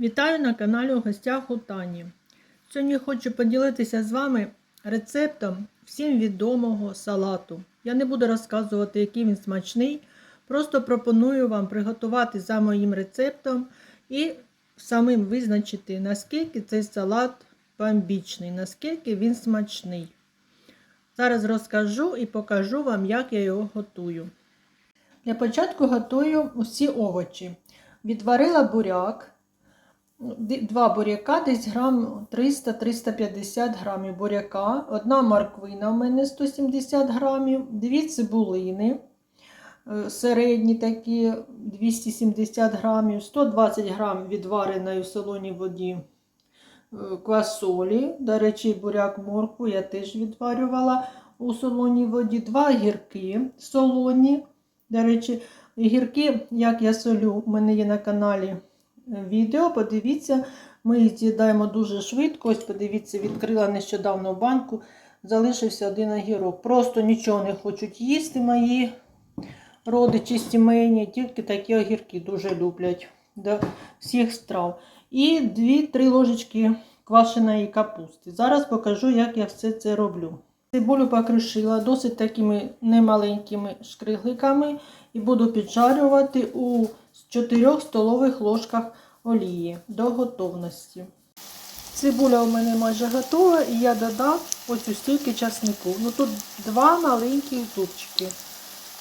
Вітаю на каналі у гостях у Тані. Сьогодні хочу поділитися з вами рецептом всім відомого салату. Я не буду розказувати, який він смачний. Просто пропоную вам приготувати за моїм рецептом і самим визначити, наскільки цей салат бомбічний, наскільки він смачний. Зараз розкажу і покажу вам, як я його готую. Для початку готую усі овочі. Відварила буряк. Два буряка, десь грам 300-350 грамів буряка, одна морквина у мене 170 грамів, дві цибулини е, середні такі 270 грамів, 120 грам відвареної в солоній воді е, квасолі. До речі, буряк моркву я теж відварювала у солоній воді, два гірки солоні. До речі, гірки, як я солю, у мене є на каналі відео. Подивіться, ми їх з'їдаємо дуже швидко. Ось, подивіться, відкрила нещодавно банку, залишився один огірок. Просто нічого не хочуть їсти мої родичі сімейні, тільки такі огірки дуже люблять до всіх страв. І 2-3 ложечки квашеної капусти. Зараз покажу, як я все це роблю. Цибулю покришила досить такими немаленькими шкригликами і буду піджарювати у 4 столових ложках олії до готовності. Цибуля у мене майже готова і я додам у стільки часнику. Ну тут два маленькі зубчики.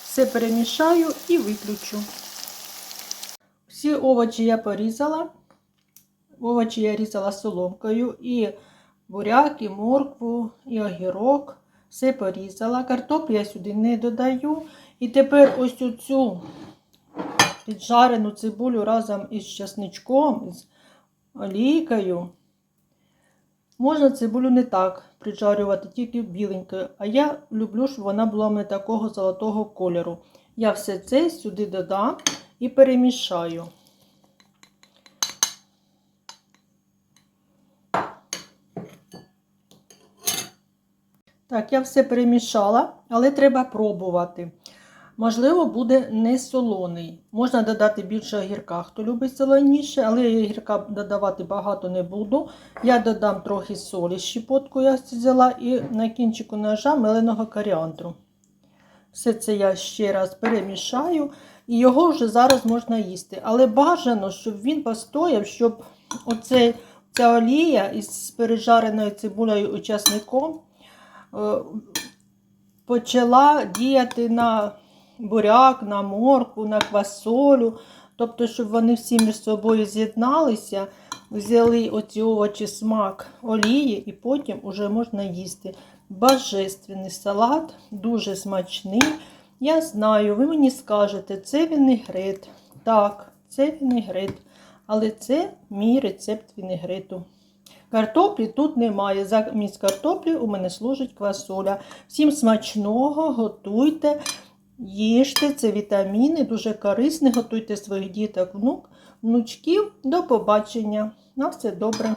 Все перемішаю і виключу. Всі овочі я порізала. Овочі я різала соломкою і буряк, і моркву, і огірок. Все порізала. Картоплю я сюди не додаю. І тепер ось цю піджарену цибулю разом із часничком, з олійкою. Можна цибулю не так приджарювати, тільки біленькою. А я люблю, щоб вона була не такого золотого кольору. Я все це сюди додам і перемішаю. Так, я все перемішала, але треба пробувати. Можливо, буде не солоний. Можна додати більше огірка, хто любить солоніше, але я огірка додавати багато не буду. Я додам трохи солі, щепотку я взяла, і на кінчику ножа меленого коріандру. Все це я ще раз перемішаю, і його вже зараз можна їсти. Але бажано, щоб він постояв, щоб оцей, ця олія із пережареною цибулею і часником почала діяти на буряк, на морку, на квасолю. Тобто, щоб вони всі між собою з'єдналися, взяли оці овочі смак олії, і потім вже можна їсти. Божественний салат, дуже смачний. Я знаю, ви мені скажете, це вінегрет. Так, це вінегрет. Але це мій рецепт вінегрету. Картоплі тут немає. Замість картоплі у мене служить квасоля. Всім смачного, готуйте. Їжте, це вітаміни, дуже корисні. Готуйте своїх діток, внук, внучків. До побачення. На все добре.